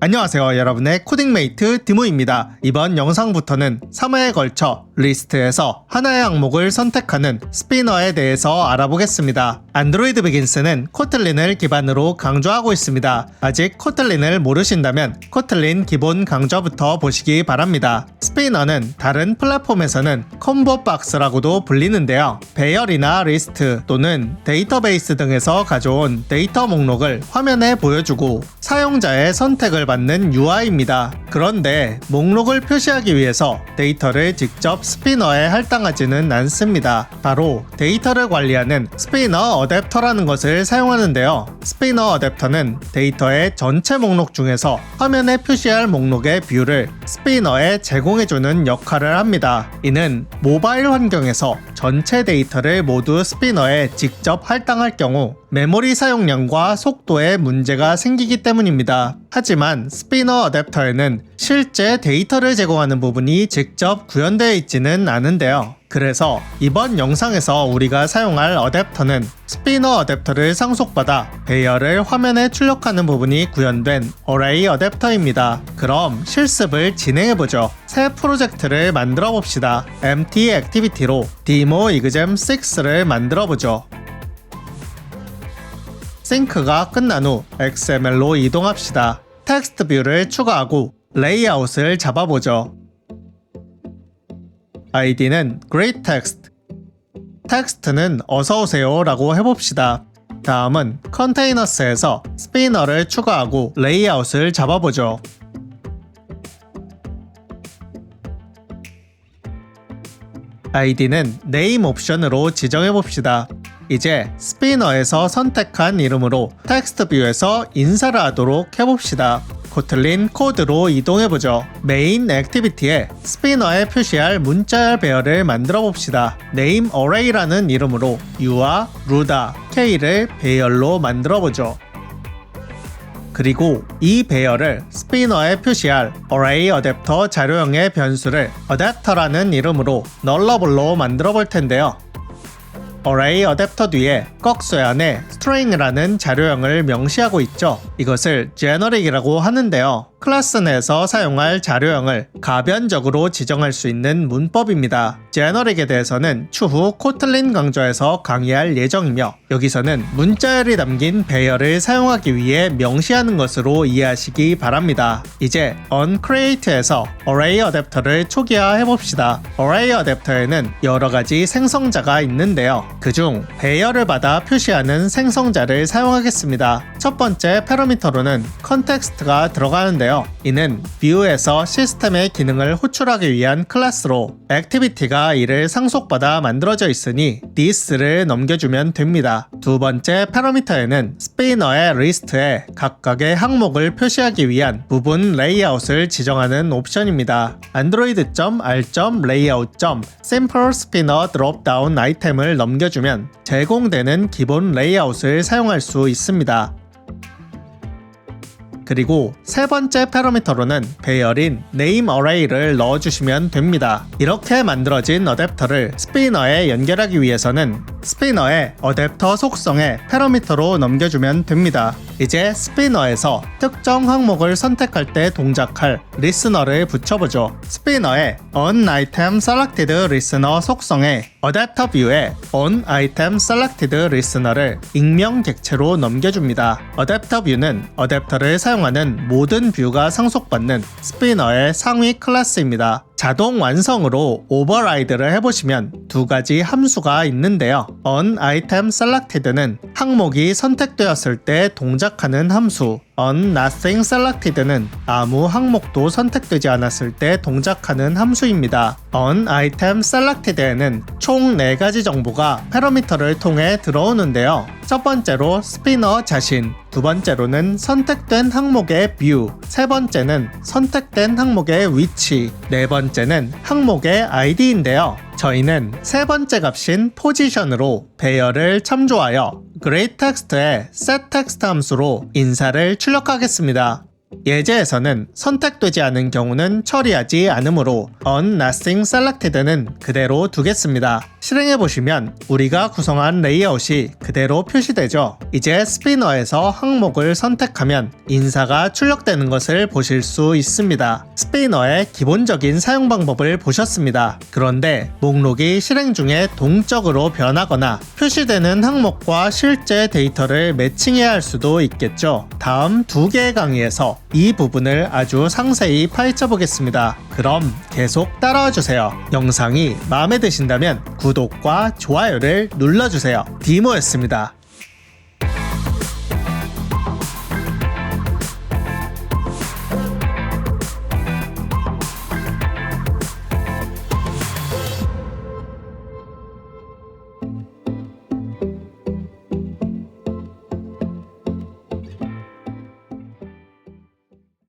안녕하세요 여러분의 코딩메이트 디모입니다. 이번 영상부터는 3회에 걸쳐 리스트에서 하나의 항목을 선택하는 스피너에 대해서 알아보겠습니다. 안드로이드 베긴스는 코틀린을 기반으로 강조하고 있습니다. 아직 코틀린을 모르신다면 코틀린 기본 강좌부터 보시기 바랍니다. 스피너는 다른 플랫폼에서는 콤보 박스라고도 불리는데요. 배열이나 리스트 또는 데이터베이스 등에서 가져온 데이터 목록을 화면에 보여주고 사용자의 선택을 받는 UI입니다. 그런데 목록을 표시하기 위해서 데이터를 직접 스피너에 할당하지는 않습니다. 바로 데이터를 관리하는 스피너 어댑터라는 것을 사용하는데요. 스피너 어댑터는 데이터의 전체 목록 중에서 화면에 표시할 목록의 뷰를 스피너에 제공해주는 역할을 합니다. 이는 모바일 환경에서 전체 데이터를 모두 스피너에 직접 할당할 경우 메모리 사용량과 속도에 문제가 생기기 때문입니다. 하지만 스피너 어댑터에는 실제 데이터를 제공하는 부분이 직접 구현되어 있지는 않은데요. 그래서 이번 영상에서 우리가 사용할 어댑터는 스피너 어댑터를 상속받아 배열을 화면에 출력하는 부분이 구현된 어레이 어댑터입니다. 그럼 실습을 진행해보죠. 새 프로젝트를 만들어 봅시다. MT 액티비티로 디모 이그잼 6를 만들어 보죠. 싱크가 끝난 후 XML로 이동합시다. 텍스트 뷰를 추가하고 레이아웃을 잡아보죠. 아이디는 Great Text. 텍스트는 어서오세요 라고 해봅시다. 다음은 컨테이너스에서 스피너를 추가하고 레이아웃을 잡아보죠. 아이디는 네임 옵션으로 지정해봅시다. 이제 스피너에서 선택한 이름으로 텍스트 뷰에서 인사를 하도록 해봅시다. 코틀린 코드로 이동해보죠. 메인 액티비티에 스피너에 표시할 문자열 배열을 만들어 봅시다. name array라는 이름으로 u와 루다, k를 배열로 만들어 보죠. 그리고 이 배열을 스피너에 표시할 array 어댑터 자료형의 변수를 어댑터라는 이름으로 널러블로 만들어 볼 텐데요. Array 어댑터 뒤에 꺽쇠 안에 string이라는 자료형을 명시하고 있죠. 이것을 generic이라고 하는데요. 클래스 내에서 사용할 자료형을 가변적으로 지정할 수 있는 문법입니다. 제너릭에 대해서는 추후 코틀린 강좌에서 강의할 예정이며 여기서는 문자열이 담긴 배열을 사용하기 위해 명시하는 것으로 이해하시기 바랍니다. 이제 uncreate에서 array 어댑터를 초기화해 봅시다. array 어댑터에는 여러 가지 생성자가 있는데요. 그중 배열을 받아 표시하는 생성자를 사용하겠습니다. 첫 번째 패러미터로는 컨텍스트가 들어가는데요. 이는 뷰에서 시스템의 기능을 호출하기 위한 클래스로 액티비티가 이를 상속받아 만들어져 있으니 this를 넘겨주면 됩니다. 두 번째 패러미터에는 스페인어의 리스트에 각각의 항목을 표시하기 위한 부분 레이아웃을 지정하는 옵션입니다. android.r.layout. simple spinner dropdown 아이템을 넘겨주면 제공되는 기본 레이아웃을 사용할 수 있습니다. 그리고 세 번째 패러미터로는 배열인 name array를 넣어주시면 됩니다. 이렇게 만들어진 어댑터를 스피너에 연결하기 위해서는 스피너의 어댑터 속성에 패러미터로 넘겨주면 됩니다. 이제 스피너에서 특정 항목을 선택할 때 동작할 리스너를 붙여보죠. 스피너의 onItem selected listener 속성에 어댑터 뷰에 onItem selected listener를 익명 객체로 넘겨줍니다. 어댑터 뷰는 어댑터를 사용하는 모든 뷰가 상속받는 스피너의 상위 클래스입니다. 자동 완성으로 오버라이드를 해보시면 두 가지 함수가 있는데요. onItem selected는 항목이 선택되었을 때 동작하는 함수, on nothing selected는 아무 항목도 선택되지 않았을 때 동작하는 함수입니다. on item selected에는 총 4가지 정보가 패러미터를 통해 들어오는데요. 첫 번째로 스피너 자신, 두 번째로는 선택된 항목의 뷰, 세 번째는 선택된 항목의 위치, 네 번째는 항목의 아이디인데요. 저희는 세 번째 값인 포지션으로 배열을 참조하여 greatText의 setText 함수로 인사를 출력하겠습니다. 예제에서는 선택되지 않은 경우는 처리하지 않으므로 on nothing selected는 그대로 두겠습니다. 실행해 보시면 우리가 구성한 레이아웃이 그대로 표시되죠. 이제 스피너에서 항목을 선택하면 인사가 출력되는 것을 보실 수 있습니다. 스피너의 기본적인 사용 방법을 보셨습니다. 그런데 목록이 실행 중에 동적으로 변하거나 표시되는 항목과 실제 데이터를 매칭해야 할 수도 있겠죠. 다음 두 개의 강의에서 이 부분을 아주 상세히 파헤쳐 보겠습니다. 그럼 계속 따라와 주세요. 영상이 마음에 드신다면 구독과 좋아요를 눌러주세요. 디모였습니다.